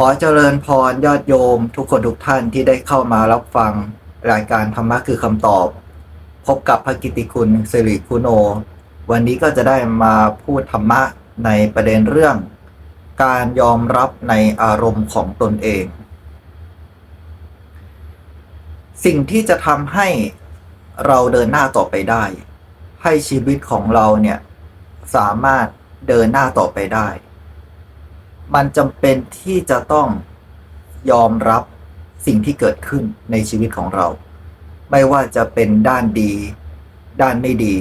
ขอเจริญพรยอดโยม ทุกคนทุกท่านที่ได้เข้ามารับฟังรายการธรรมะคือคำตอบ พบกับพระกิตติคุณสิริคุโน วันนี้ก็จะได้มาพูดธรรมะในประเด็นเรื่อง การยอมรับในอารมณ์ของตนเอง สิ่งที่จะทำให้เราเดินหน้าต่อไปได้ ให้ชีวิตของเราเนี่ยสามารถเดินหน้าต่อไปได้ มันจำเป็นที่จะต้องยอมรับสิ่งที่เกิดขึ้นในชีวิตของเรา ไม่ว่าจะเป็นด้านดี ด้านไม่ดี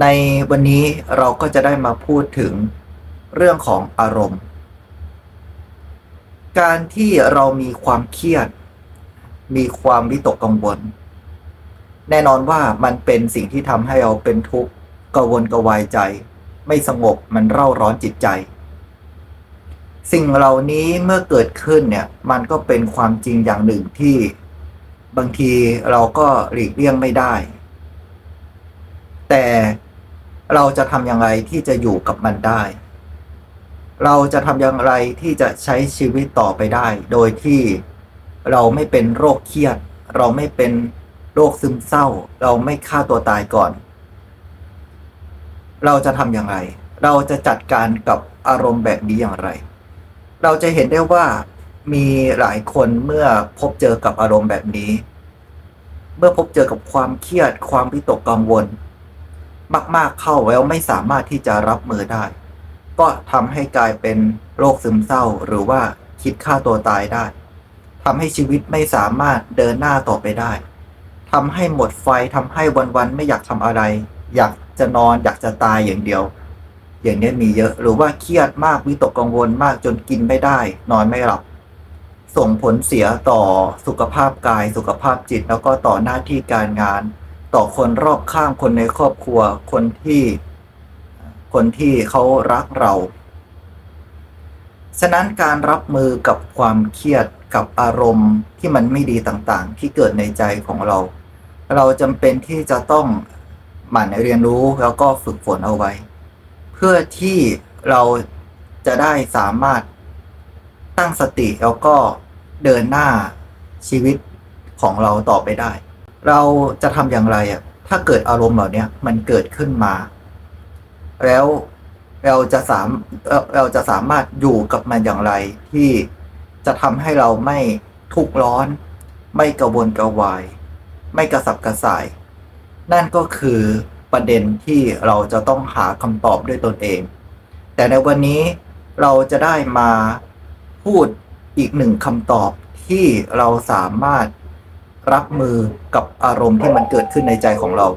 ในวันนี้เราก็จะได้มาพูดถึงเรื่องของอารมณ์ การที่เรามีความเครียด มีความวิตกกังวล แน่นอนว่ามันเป็นสิ่งที่ทำให้เราเป็นทุกข์กังวลกวายใจ ไม่สงบมันเร่าร้อนจิตใจ สิ่งเหล่านี้เมื่อเกิดขึ้นเนี่ย มันก็เป็นความจริงอย่างหนึ่งที่บางทีเราก็หลีกเลี่ยงไม่ได้ แต่เราจะทำอย่างไรที่จะอยู่กับมันได้ เราจะทำอย่างไรที่จะใช้ชีวิตต่อไปได้ โดยที่เราไม่เป็นโรคเครียด เราไม่เป็นโรคซึมเศร้า เราไม่ฆ่าตัวตายก่อน เราจะทำอย่างไร เราจะจัดการกับอารมณ์แบบนี้อย่างไร เราจะเห็นได้ว่ามีหลายคนเมื่อพบเจอกับอารมณ์แบบนี้ เมื่อพบเจอกับความเครียด ความวิตกกังวล มาก ๆเข้าแล้วไม่สามารถที่จะรับมือได้ ก็ทำให้กลายเป็นโรคซึมเศร้าหรือว่าคิดฆ่าตัวตายได้ทำให้ชีวิตไม่สามารถเดินหน้าต่อไปได้ทำให้หมดไฟทำให้วันๆไม่อยากทำอะไร อยากจะนอนอยากจะตายอย่างเดียว อย่างนี้มีเยอะหรือว่าเครียดมากวิตกกังวลมากจนกินไม่ได้ นอนไม่หลับ ส่งผลเสียต่อสุขภาพกายสุขภาพจิต แล้วก็ต่อหน้าที่การงาน ต่อคนรอบข้างคนในครอบครัวคนที่คนที่เขารักเรา ฉะนั้นการรับมือกับความเครียดกับอารมณ์ที่มันไม่ดีต่างๆ ที่เกิดในใจของเรา เราจำเป็นที่จะต้องหมั่นเรียนรู้แล้วก็ฝึกฝนเอาไว้ พื่อที่เราจะได้สามารถตั้งสติแล้วก็เดินหน้าชีวิตของเราต่อไปได้ เราจะทำอย่างไรอะถ้าเกิดอารมณ์เหล่านี้มันเกิดขึ้นมา แล้วเราจะสามเอ่อเราจะสามารถอยู่กับมันอย่างไร ที่จะทำให้เราไม่ทุกข์ร้อน ไม่กระวนกระวาย ไม่กระสับกระส่าย นั่นก็คือ ประเด็นที่เราจะต้องหาคำตอบด้วยตนเอง แต่ในวันนี้เราจะได้มาพูดอีกหนึ่งคำตอบที่เราสามารถรับมือกับอารมณ์ที่มันเกิดขึ้นในใจของเรา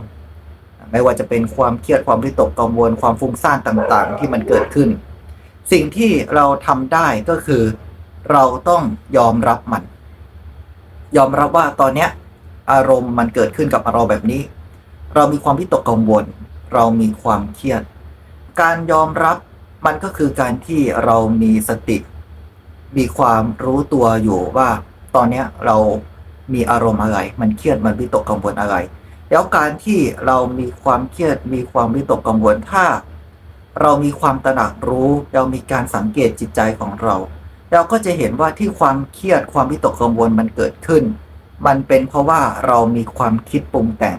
ไม่ว่าจะเป็นความเครียดความวิตกกังวลความฟุ้งซ่านต่างๆ ที่มันเกิดขึ้น สิ่งที่เราทำได้ก็คือ เราต้องยอมรับมัน ยอมรับว่าตอนเนี้ยอารมณ์มันเกิดขึ้นกับเราแบบนี้ เรามีความวิตกกังวล เรามีความเครียด การยอมรับมันก็คือการที่เรามีสติ มีความรู้ตัวอยู่ว่า ตอนนี้เรามีอารมณ์อะไร มันเครียดมันวิตกกังวลอะไร แล้วการที่เรามีความเครียด มีความวิตกกังวลถ้า เรามีความตระหนักรู้ เรามีการสังเกตจิตใจของเรา เราก็จะเห็นว่าที่ความเครียดความวิตกกังวลมันเกิดขึ้น มันเป็นเพราะว่าเรามีความคิดปรุงแต่ง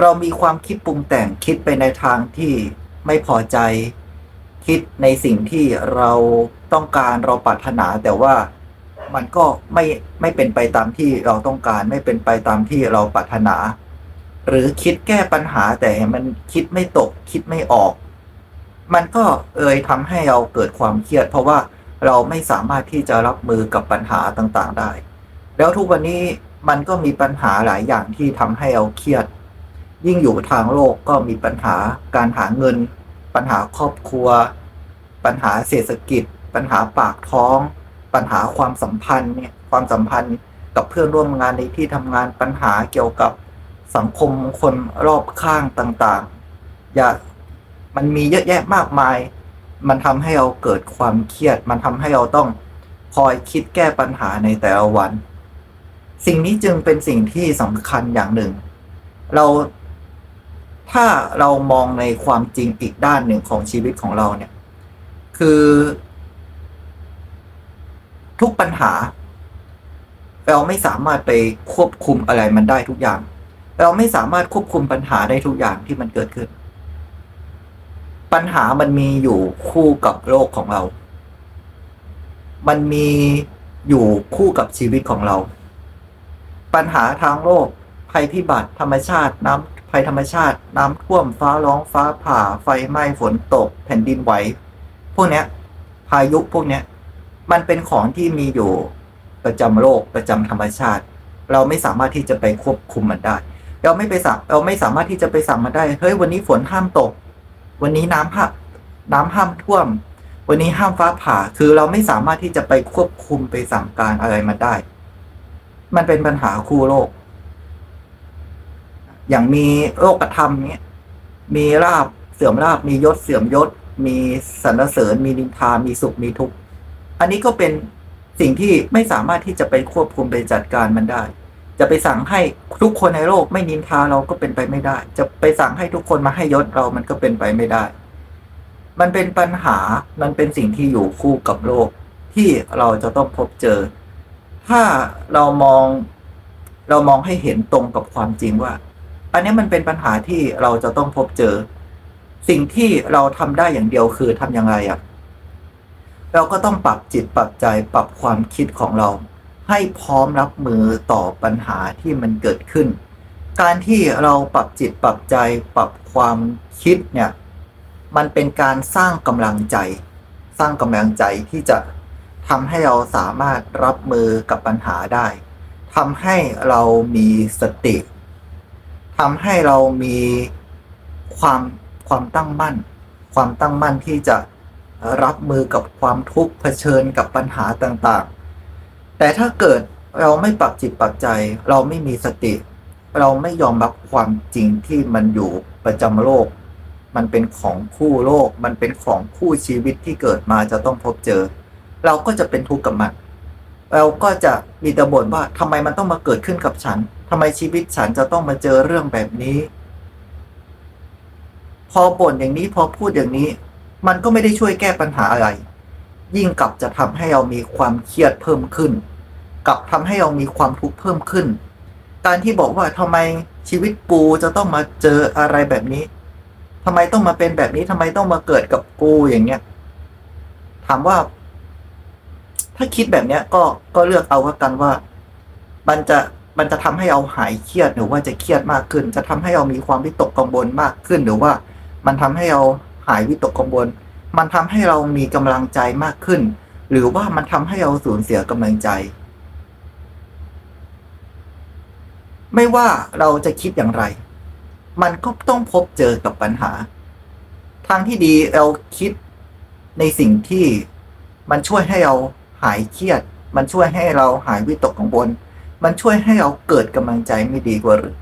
เรามีความคิดปรุงแต่งคิดไปในทางที่ไม่พอใจ คิดในสิ่งที่เราต้องการเราปรารถนา แต่ว่ามันก็ไม่ไม่เป็นไปตามที่เราต้องการ ไม่เป็นไปตามที่เราปรารถนา หรือคิดแก้ปัญหาแต่มันคิดไม่ตก คิดไม่ออก มันก็เอ่ยทำให้เราเกิดความเครียด เพราะว่าเราไม่สามารถที่จะรับมือกับปัญหาต่างๆได้ แล้วทุกวันนี้มันก็มีปัญหาหลายอย่างที่ทำให้เราเครียด ยิ่งอยู่ทางโลกก็มีปัญหาการหาเงิน ปัญหาครอบครัว ปัญหาเศรษฐกิจ ปัญหาปากท้อง ปัญหาความสัมพันธ์เนี่ยความสัมพันธ์กับเพื่อนร่วมงานในที่ทำงานปัญหาเกี่ยวกับสังคมคนรอบข้างต่างๆ อย่ามันมีเยอะแยะมากมาย มันทำให้เราเกิดความเครียด มันทำให้เราต้องคอยคิดแก้ปัญหาในแต่ละวัน สิ่งนี้จึงเป็นสิ่งที่สำคัญอย่างหนึ่ง เรา ถ้าเรามองในความจริงอีกด้านหนึ่งของชีวิตของเราเนี่ย คือ ทุกปัญหา เราไม่สามารถไปควบคุมอะไรมันได้ทุกอย่าง เราไม่สามารถควบคุมปัญหาได้ทุกอย่างที่มันเกิดขึ้น ปัญหามันมีอยู่คู่กับโลกของเรา มันมีอยู่คู่กับชีวิตของเรา ปัญหาทางโลกภัยพิบัติธรรมชาติน้ำ ภัยธรรมชาติ น้ำท่วมฟ้าร้องฟ้าผ่า ไฟไหม้ฝนตก แผ่นดินไหว พวกเนี้ย พายุพวกเนี้ย มันเป็นของที่มีอยู่ประจำโลกประจำธรรมชาติ เราไม่สามารถที่จะไปควบคุมมันได้ เราไม่ไปสั่งเราไม่สามารถที่จะไปสั่งมันได้ เฮ้ยวันนี้ฝนห้ามตก วันนี้น้ำห้าน้ำห้ามท่วม วันนี้ห้ามฟ้าผ่า คือเราไม่สามารถที่จะไปควบคุมไปสั่งการอะไรมันได้ มันเป็นปัญหาคู่โลก อย่างมีโลกธรรมเนี้ยมีลาบเสื่อมลาบมียศเสื่อมยศ มีสรรเสริญ มีนินทา มีสุขมีทุกข์อันนี้ก็เป็นสิ่งที่ไม่สามารถที่จะไปควบคุมไปจัดการมันได้ จะไปสั่งให้ทุกคนในโลกไม่นินทาเราก็เป็นไปไม่ได้ จะไปสั่งให้ทุกคนมาให้ยศเรามันก็เป็นไปไม่ได้ มันเป็นปัญหามันเป็นสิ่งที่อยู่คู่กับโลกที่เราจะต้องพบเจอ ถ้าเรามองเรามองให้เห็นตรงกับความจริงว่า อันนี้มันเป็นปัญหาที่เราจะต้องพบเจอ สิ่งที่เราทำได้อย่างเดียวคือทำยังไงอะ่ะเราก็ต้องปรับจิตปรับใจปรับความคิดของเรา ให้พร้อมรับมือต่อปัญหาที่มันเกิดขึ้น การที่เราปรับจิตปรับใจปรับความคิดเนี่ยมันเป็นการสร้างกำลังใจ สร้างกำลังใจที่จะทำให้เราสามารถรับมือกับปัญหาได้ทำให้เรามีสติ ทำให้เรามีความความตั้งมั่น ความตั้งมั่นที่จะรับมือกับความทุกข์เผชิญกับปัญหาต่างๆ แต่ถ้าเกิดเราไม่ปรับจิตปรับใจ เราไม่มีสติ เราไม่ยอมรับความจริงที่มันอยู่ประจำโลก มันเป็นของคู่โลก มันเป็นของคู่ชีวิตที่เกิดมาจะต้องพบเจอ เราก็จะเป็นทุกข์กับมัน เราก็จะมีแต่บ่นว่าทำไมมันต้องมาเกิดขึ้นกับฉัน ทำไมชีวิตฉันจะต้องมาเจอเรื่องแบบนี้ พอบ่นอย่างนี้พอพูดอย่างนี้ มันก็ไม่ได้ช่วยแก้ปัญหาอะไร ยิ่งกลับจะทำให้เรามีความเครียดเพิ่มขึ้น กลับทำให้เรามีความทุกข์เพิ่มขึ้น การที่บอกว่าทำไมชีวิตกูจะต้องมาเจออะไรแบบนี้ทำไมต้องมาเป็นแบบนี้ทำไมต้องมาเกิดกับกูอย่างเงี้ย ถามว่า ถ้าคิดแบบเนี้ย ก็ก็เลือกเอาก็กันว่า มันจะ มันจะทำให้เราหายเครียดหรือว่าจะเครียดมากขึ้น จะทำให้เรามีความวิตกกังวลมากขึ้น หรือว่ามันทำให้เราหายวิตกกังวล มันทำให้เรามีกำลังใจมากขึ้น หรือว่ามันทำให้เราสูญเสียกำลังใจ ไม่ว่าเราจะคิดอย่างไร มันก็ต้องพบเจอกับปัญหา ทางที่ดีเราคิดในสิ่งที่มันช่วยให้เราหายเครียด มันช่วยให้เราหายวิตกกังวล มันช่วยให้เราเกิดกำลังใจไม่ดีกว่าหรือ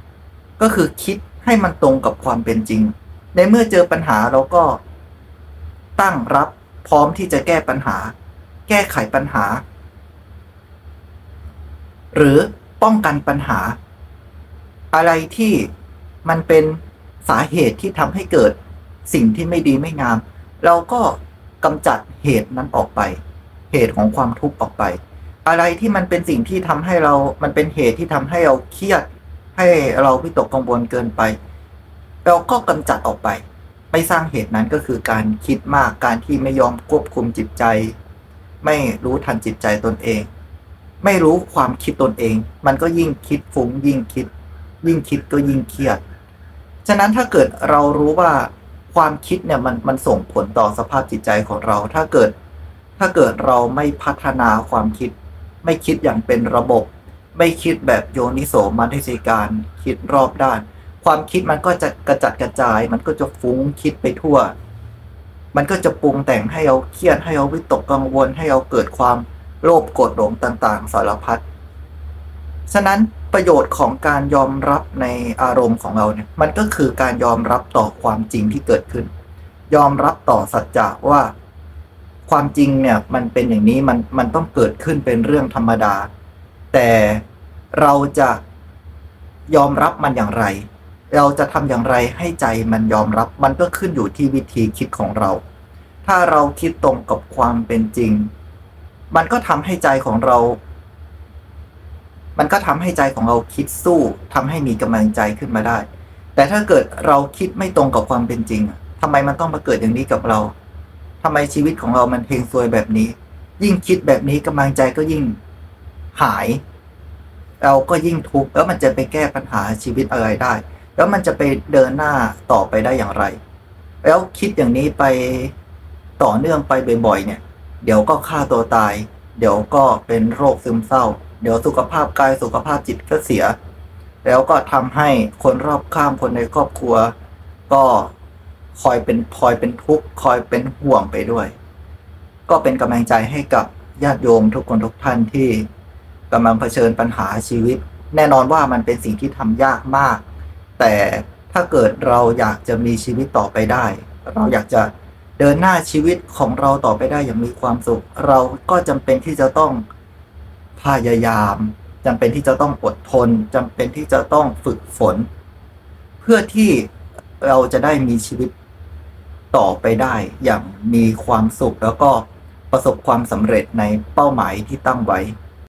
ก็คือคิดให้มันตรงกับความเป็นจริง ในเมื่อเจอปัญหาเราก็ ตั้งรับพร้อมที่จะแก้ปัญหา แก้ไขปัญหา หรือป้องกันปัญหา อะไรที่มันเป็นสาเหตุที่ทำให้เกิดสิ่งที่ไม่ดีไม่งาม เราก็กำจัดเหตุนั้นออกไป เหตุของความทุกข์ออกไป อะไรที่มันเป็นสิ่งที่ทำให้เรา มันเป็นเหตุที่ทำให้เราเครียด ให้เราวิตกกังวลเกินไป เราก็กำจัดออกไป ไม่สร้างเหตุนั้นก็คือการคิดมาก การที่ไม่ยอมควบคุมจิตใจ ไม่รู้ทันจิตใจตนเอง ไม่รู้ความคิดตนเอง มันก็ยิ่งคิดฟุ้งยิ่งคิด ยิ่งคิดก็ยิ่งเครียด ฉะนั้นถ้าเกิดเรารู้ว่าความคิดเนี่ยมันมันส่งผลต่อสภาพจิตใจของเรา ถ้าเกิด ถ้าเกิดเราไม่พัฒนาความคิด ไม่คิดอย่างเป็นระบบ ไม่คิดแบบโยนิโสมนสิการ คิดรอบด้าน ความคิดมันก็จะกระจัดกระจาย มันก็จะฟุ้งคิดไปทั่ว มันก็จะปรุงแต่งให้เราเครียดให้เราวิตกกังวลให้เราเกิดความโลภโกรธหลงต่างๆ สารพัดฉะนั้นประโยชน์ของการยอมรับในอารมณ์ของเราเนี่ยมันก็คือการยอมรับต่อความจริงที่เกิดขึ้น ยอมรับต่อสัจจะว่า ความจริงเนี่ยมันเป็นอย่างนี้มันมันต้องเกิดขึ้นเป็นเรื่องธรรมดา แต่เราจะยอมรับมันอย่างไร เราจะทำอย่างไรให้ใจมันยอมรับมันก็ขึ้นอยู่ที่วิธีคิดของเรา ถ้าเราคิดตรงกับความเป็นจริง มันก็ทำให้ใจของเรา มันก็ทำให้ใจของเราคิดสู้ทำให้มีกำลังใจขึ้นมาได้ แต่ถ้าเกิดเราคิดไม่ตรงกับความเป็นจริงทำไมมันต้องมาเกิดอย่างนี้กับเรา ทำไมชีวิตของเรามันเพลงซวยแบบนี้ ยิ่งคิดแบบนี้กำลังใจก็ยิ่งหาย เราก็ยิ่งทุกข์แล้วมันจะไปแก้ปัญหาชีวิตอะไรได้ แล้วมันจะไปเดินหน้าต่อไปได้อย่างไร แล้วคิดอย่างนี้ไปต่อเนื่องไปบ่อยๆเนี่ย เดี๋ยวก็ฆ่าตัวตาย เดี๋ยวก็เป็นโรคซึมเศร้า เดี๋ยวสุขภาพกายสุขภาพจิตก็เสีย แล้วก็ทำให้คนรอบข้างคนในครอบครัว ก็ คอยเป็นคอยเป็นทุกข์คอยเป็นห่วงไปด้วย ก็เป็นกำลังใจให้กับญาติโยมทุกคนทุกท่านที่กำลังเผชิญปัญหาชีวิต แน่นอนว่ามันเป็นสิ่งที่ทำยากมาก แต่ถ้าเกิดเราอยากจะมีชีวิตต่อไปได้ เราอยากจะเดินหน้าชีวิตของเราต่อไปได้อย่างมีความสุข เราก็จำเป็นที่จะต้องพยายามจำเป็นที่จะต้องอดทนจำเป็นที่จะต้องฝึกฝน เพื่อที่เราจะได้มีชีวิต ต่อไปได้อย่างมีความสุขแล้วก็ประสบความสำเร็จในเป้าหมายที่ตั้งไว้